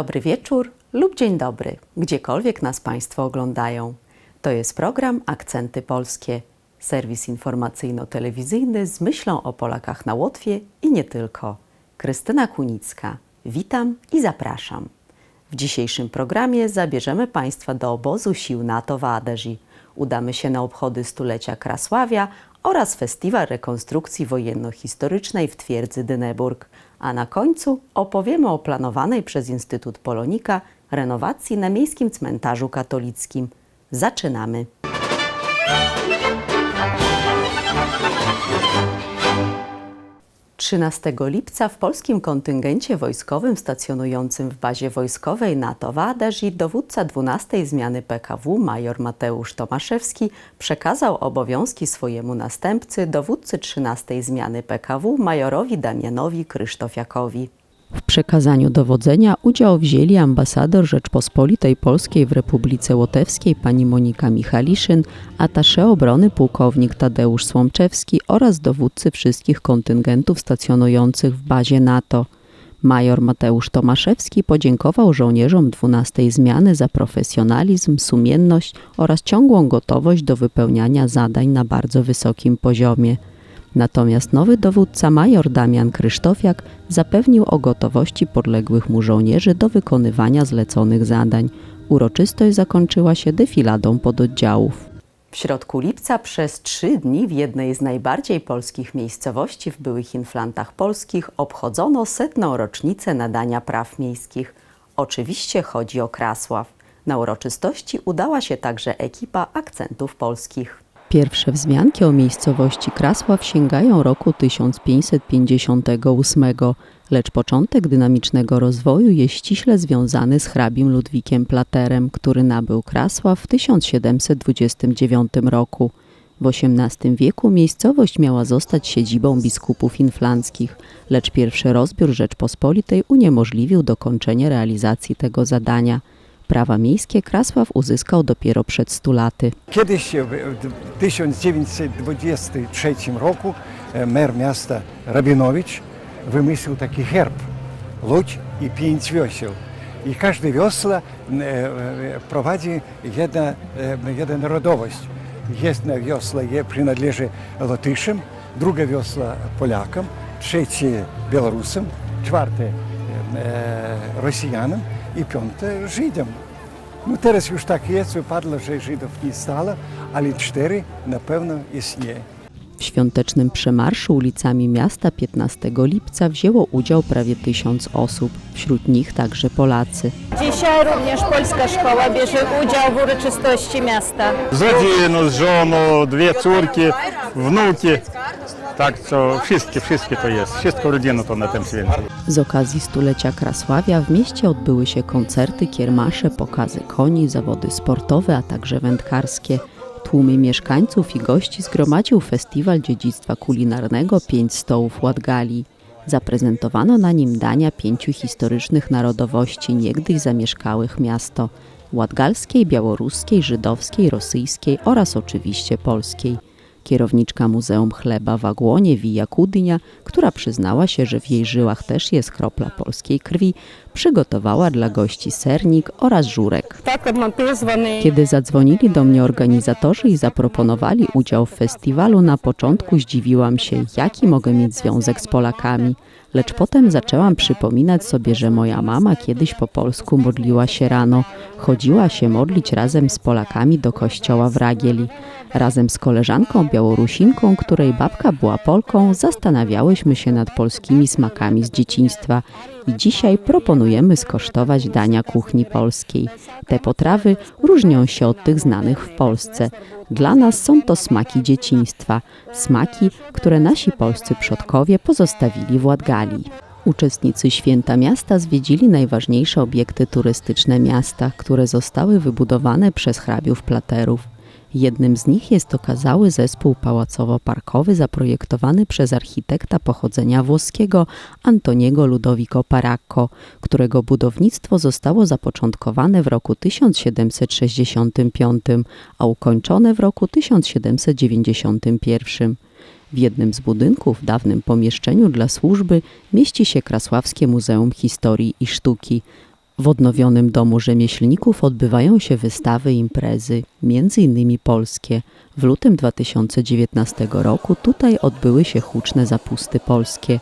Dobry wieczór lub dzień dobry, gdziekolwiek nas Państwo oglądają. To jest program Akcenty Polskie, serwis informacyjno-telewizyjny z myślą o Polakach na Łotwie i nie tylko. Krystyna Kunicka, witam i zapraszam. W dzisiejszym programie zabierzemy Państwa do obozu sił NATO w Adeży. Udamy się na obchody stulecia Krasławia oraz festiwal rekonstrukcji wojenno-historycznej w twierdzy Dyneburg. A na końcu opowiemy o planowanej przez Instytut Polonika renowacji na miejskim cmentarzu katolickim. Zaczynamy. Trzynastego lipca w polskim kontyngencie wojskowym stacjonującym w bazie wojskowej NATO w dowódca 12 zmiany PKW major Mateusz Tomaszewski przekazał obowiązki swojemu następcy dowódcy 13 zmiany PKW majorowi Damianowi Krysztofiakowi. W przekazaniu dowodzenia udział wzięli ambasador Rzeczpospolitej Polskiej w Republice Łotewskiej pani Monika Michaliszyn, atasze obrony pułkownik Tadeusz Słomczewski oraz dowódcy wszystkich kontyngentów stacjonujących w bazie NATO. Major Mateusz Tomaszewski podziękował żołnierzom 12 zmiany za profesjonalizm, sumienność oraz ciągłą gotowość do wypełniania zadań na bardzo wysokim poziomie. Natomiast nowy dowódca major Damian Krysztofiak zapewnił o gotowości podległych mu żołnierzy do wykonywania zleconych zadań. Uroczystość zakończyła się defiladą pododdziałów. W środku lipca przez trzy dni w jednej z najbardziej polskich miejscowości w byłych inflantach polskich obchodzono setną rocznicę nadania praw miejskich. Oczywiście chodzi o Krasław. Na uroczystości udała się także ekipa akcentów polskich. Pierwsze wzmianki o miejscowości Krasław sięgają roku 1558, lecz początek dynamicznego rozwoju jest ściśle związany z hrabim Ludwikiem Platerem, który nabył Krasław w 1729 roku. W XVIII wieku miejscowość miała zostać siedzibą biskupów inflanckich, lecz pierwszy rozbiór Rzeczpospolitej uniemożliwił dokończenie realizacji tego zadania. Prawa miejskie Krasław uzyskał dopiero przed stu laty. Kiedyś w 1923 roku e, mer miasta Rabinowicz wymyślił taki herb, łódź i pięć wioseł. I każde wiosło e, e, prowadzi jedna, e, jedna narodowość. Jedna wiosła je przynależy Lotyszom, druga wiosła Polakom, trzecie Białorusom, czwarte e, Rosjanom i piąte Żydom. No teraz już tak jest, wypadło, że Żydów nie stało, ale cztery na pewno istnieje. W świątecznym przemarszu ulicami miasta 15 lipca wzięło udział prawie tysiąc osób, wśród nich także Polacy. Dzisiaj również Polska Szkoła bierze udział w uroczystości miasta. z rodziną, z żoną, dwie córki, wnuki. Tak, co wszystkie, wszystkie to jest. Wszystko rodzina to na tym święcie. Z okazji stulecia Krasławia w mieście odbyły się koncerty, kiermasze, pokazy koni, zawody sportowe, a także wędkarskie. Tłumy mieszkańców i gości zgromadził festiwal dziedzictwa kulinarnego Pięć Stołów Ładgali. Zaprezentowano na nim dania pięciu historycznych narodowości niegdyś zamieszkałych miasto ładgalskiej, białoruskiej, żydowskiej, rosyjskiej oraz oczywiście polskiej. Kierowniczka Muzeum Chleba w Agłonie, Wija Kudynia, która przyznała się, że w jej żyłach też jest kropla polskiej krwi, przygotowała dla gości sernik oraz żurek. Tak Kiedy zadzwonili do mnie organizatorzy i zaproponowali udział w festiwalu, na początku zdziwiłam się, jaki mogę mieć związek z Polakami. Lecz potem zaczęłam przypominać sobie, że moja mama kiedyś po polsku modliła się rano. Chodziła się modlić razem z Polakami do kościoła w Ragieli. Razem z koleżanką Białorusinką, której babka była Polką, zastanawiałyśmy się nad polskimi smakami z dzieciństwa i dzisiaj proponujemy skosztować dania kuchni polskiej. Te potrawy różnią się od tych znanych w Polsce. Dla nas są to smaki dzieciństwa, smaki, które nasi polscy przodkowie pozostawili w Ładgali. Uczestnicy Święta Miasta zwiedzili najważniejsze obiekty turystyczne miasta, które zostały wybudowane przez hrabiów platerów. Jednym z nich jest okazały zespół pałacowo-parkowy zaprojektowany przez architekta pochodzenia włoskiego Antoniego Ludovico Paracco, którego budownictwo zostało zapoczątkowane w roku 1765, a ukończone w roku 1791. W jednym z budynków, dawnym pomieszczeniu dla służby, mieści się Krasławskie Muzeum Historii i Sztuki. W odnowionym domu rzemieślników odbywają się wystawy i imprezy, innymi polskie. W lutym 2019 roku tutaj odbyły się huczne zapusty polskie.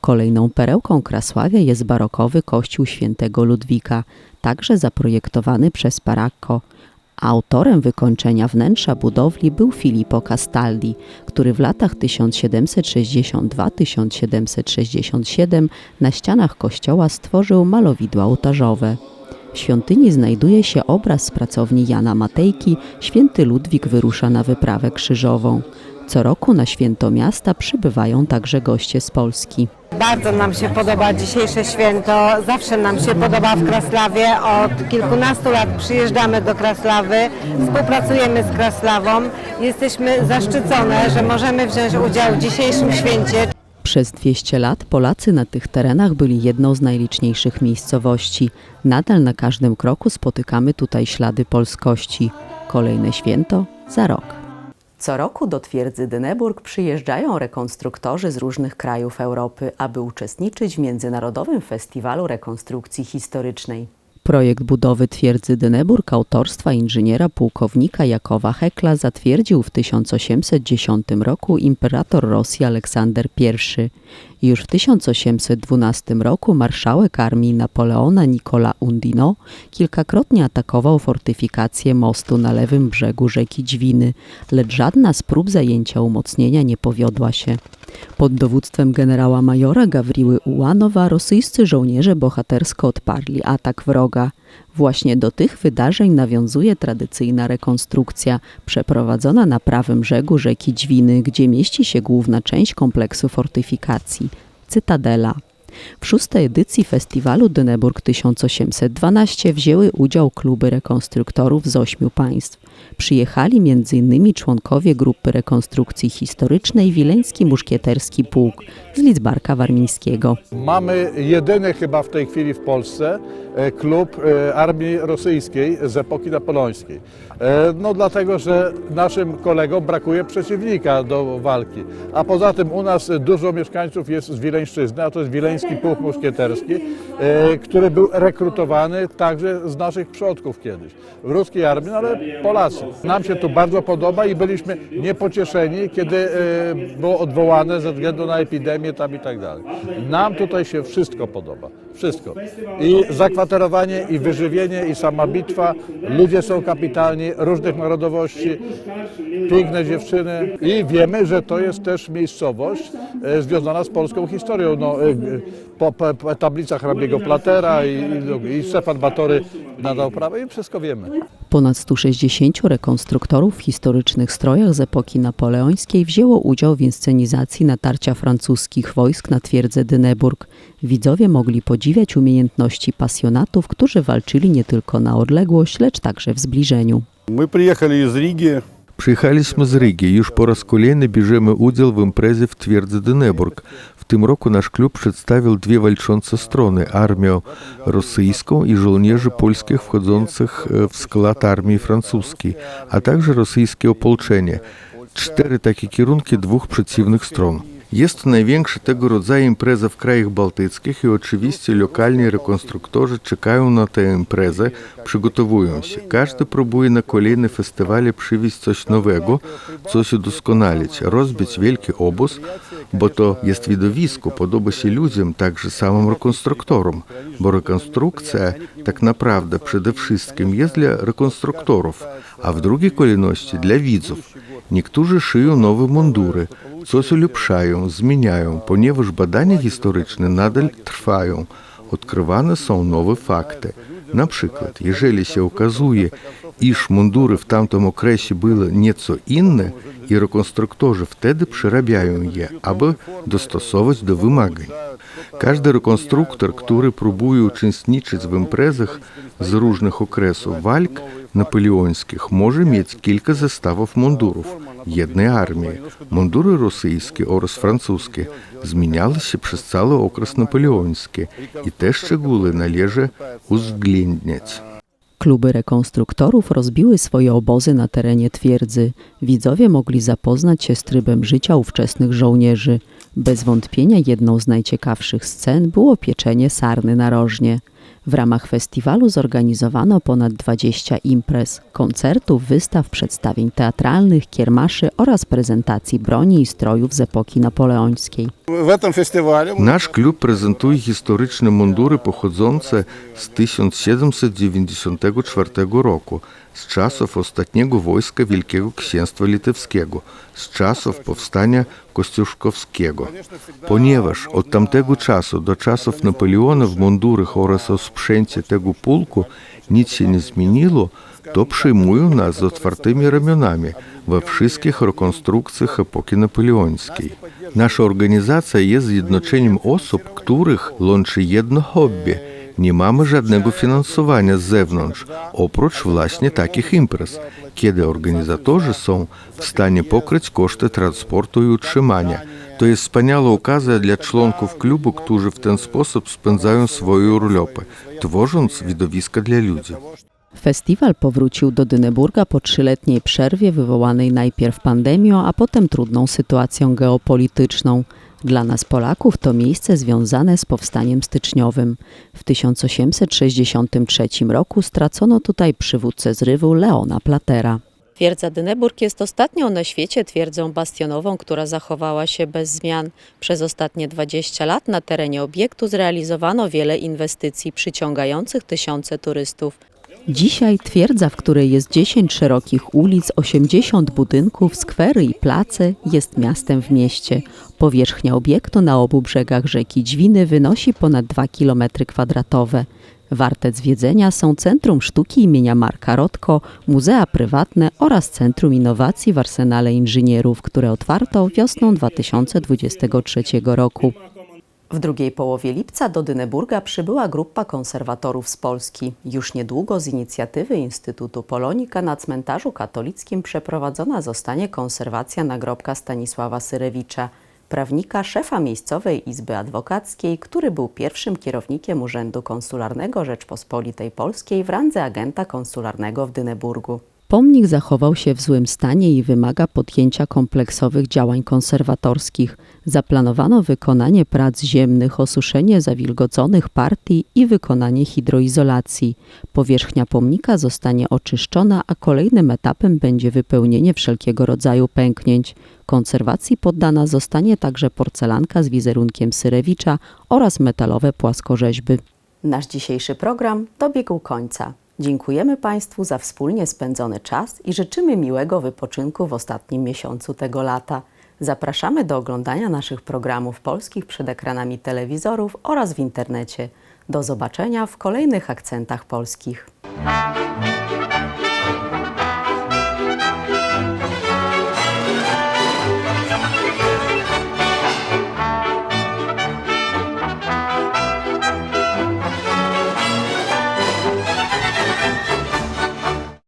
Kolejną perełką Krasławia jest barokowy kościół świętego Ludwika, także zaprojektowany przez Paracco. Autorem wykończenia wnętrza budowli był Filippo Castaldi, który w latach 1762-1767 na ścianach kościoła stworzył malowidła ołtarzowe. W świątyni znajduje się obraz z pracowni Jana Matejki, święty Ludwik wyrusza na wyprawę krzyżową. Co roku na święto miasta przybywają także goście z Polski. Bardzo nam się podoba dzisiejsze święto. Zawsze nam się podoba w Kraslawie. Od kilkunastu lat przyjeżdżamy do Kraslawy, współpracujemy z Kraslawą. Jesteśmy zaszczycone, że możemy wziąć udział w dzisiejszym święcie. Przez 200 lat Polacy na tych terenach byli jedną z najliczniejszych miejscowości. Nadal na każdym kroku spotykamy tutaj ślady polskości. Kolejne święto za rok. Co roku do twierdzy Dyneburg przyjeżdżają rekonstruktorzy z różnych krajów Europy, aby uczestniczyć w Międzynarodowym Festiwalu Rekonstrukcji Historycznej. Projekt budowy twierdzy Dyneburg autorstwa inżyniera pułkownika Jakowa Hekla zatwierdził w 1810 roku imperator Rosji Aleksander I. Już w 1812 roku marszałek armii Napoleona Nicola Undino kilkakrotnie atakował fortyfikację mostu na lewym brzegu rzeki Dźwiny, lecz żadna z prób zajęcia umocnienia nie powiodła się. Pod dowództwem generała majora Gawriły Ułanowa rosyjscy żołnierze bohatersko odparli atak wroga. Właśnie do tych wydarzeń nawiązuje tradycyjna rekonstrukcja przeprowadzona na prawym brzegu rzeki Dźwiny, gdzie mieści się główna część kompleksu fortyfikacji Cytadela. W szóstej edycji festiwalu Dyneburg 1812 wzięły udział kluby rekonstruktorów z ośmiu państw. Przyjechali m.in. członkowie grupy rekonstrukcji historycznej Wileński Muszkieterski Pułk z Lidzbarka Warmińskiego. Mamy jedyny chyba w tej chwili w Polsce e, klub e, armii rosyjskiej z epoki napoleońskiej. E, No dlatego, że naszym kolegom brakuje przeciwnika do walki. A poza tym u nas dużo mieszkańców jest z Wileńszczyzny, a to jest Wileński Pułk Muszkieterski, e, który był rekrutowany także z naszych przodków kiedyś. W ruskiej armii, ale Polacy. Nam się tu bardzo podoba i byliśmy niepocieszeni, kiedy e, było odwołane ze względu na epidemię tam i tak dalej. Nam tutaj się wszystko podoba. Wszystko. I zakwaterowanie, i wyżywienie, i sama bitwa. Ludzie są kapitalni, różnych narodowości, piękne dziewczyny. I wiemy, że to jest też miejscowość e, związana z polską historią. No, e, po, po, po tablicach hrabiego Platera i, i, i Stefan Batory nadał prawo i wszystko wiemy. Ponad 160 rekonstruktorów w historycznych strojach z epoki napoleońskiej wzięło udział w inscenizacji natarcia francuskich wojsk na twierdzę Dyneburg. Widzowie mogli podziwiać umiejętności pasjonatów, którzy walczyli nie tylko na odległość, lecz także w zbliżeniu. My przyjechali z Rigi Przyjechaliśmy z Rygi. Już po raz kolejny bierzemy udział w imprezie w twierdzy Dyneburg. W tym roku nasz klub przedstawił dwie walczące strony. Armię rosyjską i żołnierzy polskich wchodzących e, w skład armii francuskiej, a także rosyjskie opolczenie. Cztery takie kierunki dwóch przeciwnych stron. Jest to największa tego rodzaju impreza w krajach bałtyckich i oczywiście lokalni rekonstruktorzy czekają na tę imprezę, przygotowują. Każdy próbuje na kolejne festiwale przywieźć coś nowego, coś udoskonalić, rozbić wielki obóz, bo to jest widowisko, podoba się ludziom, także samym rekonstruktorom, bo rekonstrukcja tak naprawdę przede wszystkim jest dla rekonstruktorów, a w drugiej kolejności dla widzów. Niektórzy szyją nowe mundury, соцулепшаем, змяняем, паневаж бадання гістарычны надаль трваем. Открываны са новыя факты. наприклад, ежели се указуе, się okazuje, iż mundury w tamtym okresie były nieco inne i rekonstruktorzy wtedy przerabiają je, aby dostosować do wymagań. Każdy rekonstruktor, który próbuje uczestniczyć w imprezach z różnych okresów walk napoleońskich, może mieć kilka zestawów mundurów jednej armii. Mundury rosyjskie oraz francuskie zmieniały się przez cały okres napoleoński i te szczegóły należy uwzględniać. Kluby rekonstruktorów rozbiły swoje obozy na terenie twierdzy. Widzowie mogli zapoznać się z trybem życia ówczesnych żołnierzy. Bez wątpienia jedną z najciekawszych scen było pieczenie sarny narożnie. W ramach festiwalu zorganizowano ponad 20 imprez, koncertów, wystaw, przedstawień teatralnych, kiermaszy oraz prezentacji broni i strojów z epoki napoleońskiej. Nasz klub prezentuje historyczne mundury pochodzące z 1794 roku, wojska Wielkiego Księstwa Litewskiego, z czasów powstania Kościuszkowskiego. Ponieważ od tamtego czasu do czasów Napoleona w mundurach oraz o sprzęcie tego pułku nic się nie zmieniło, to przyjmują nas z otwartymi ramionami we wszystkich rekonstrukcjach epoki napoleońskiej. Nasza organizacja jest zjednoczeniem osób, których łączy jedno hobby. Nie mamy żadnego finansowania z zewnątrz, oprócz właśnie takich imprez, kiedy organizatorzy są w stanie pokryć koszty transportu i utrzymania. To jest wspaniała okazja dla członków klubu, którzy w ten sposób spędzają swoje urlopy, tworząc widowiska dla ludzi. Festiwal powrócił do Dyneburga po trzyletniej przerwie wywołanej najpierw pandemią, a potem trudną sytuacją geopolityczną. Dla nas Polaków to miejsce związane z powstaniem styczniowym. W 1863 roku stracono tutaj przywódcę zrywu Leona Platera. Twierdza Dyneburg jest ostatnią na świecie twierdzą bastionową, która zachowała się bez zmian. Przez ostatnie 20 lat na terenie obiektu zrealizowano wiele inwestycji przyciągających tysiące turystów. Dzisiaj twierdza, w której jest 10 szerokich ulic, 80 budynków, skwery i place, jest miastem w mieście. Powierzchnia obiektu na obu brzegach rzeki Dźwiny wynosi ponad 2 km kwadratowe. Warte zwiedzenia są Centrum Sztuki imienia Marka Rotko, muzea prywatne oraz Centrum Innowacji w Arsenale Inżynierów, które otwarto wiosną 2023 roku. W drugiej połowie lipca do Dyneburga przybyła grupa konserwatorów z Polski. Już niedługo z inicjatywy Instytutu Polonika na cmentarzu katolickim przeprowadzona zostanie konserwacja nagrobka Stanisława Syrewicza, prawnika, szefa miejscowej izby adwokackiej, który był pierwszym kierownikiem Urzędu Konsularnego Rzeczpospolitej Polskiej w randze agenta konsularnego w Dyneburgu. Pomnik zachował się w złym stanie i wymaga podjęcia kompleksowych działań konserwatorskich. Zaplanowano wykonanie prac ziemnych, osuszenie zawilgoconych partii i wykonanie hidroizolacji. Powierzchnia pomnika zostanie oczyszczona, a kolejnym etapem będzie wypełnienie wszelkiego rodzaju pęknięć. Konserwacji poddana zostanie także porcelanka z wizerunkiem Syrewicza oraz metalowe płaskorzeźby. Nasz dzisiejszy program dobiegł końca. Dziękujemy Państwu za wspólnie spędzony czas i życzymy miłego wypoczynku w ostatnim miesiącu tego lata. Zapraszamy do oglądania naszych programów polskich przed ekranami telewizorów oraz w internecie. Do zobaczenia w kolejnych akcentach polskich.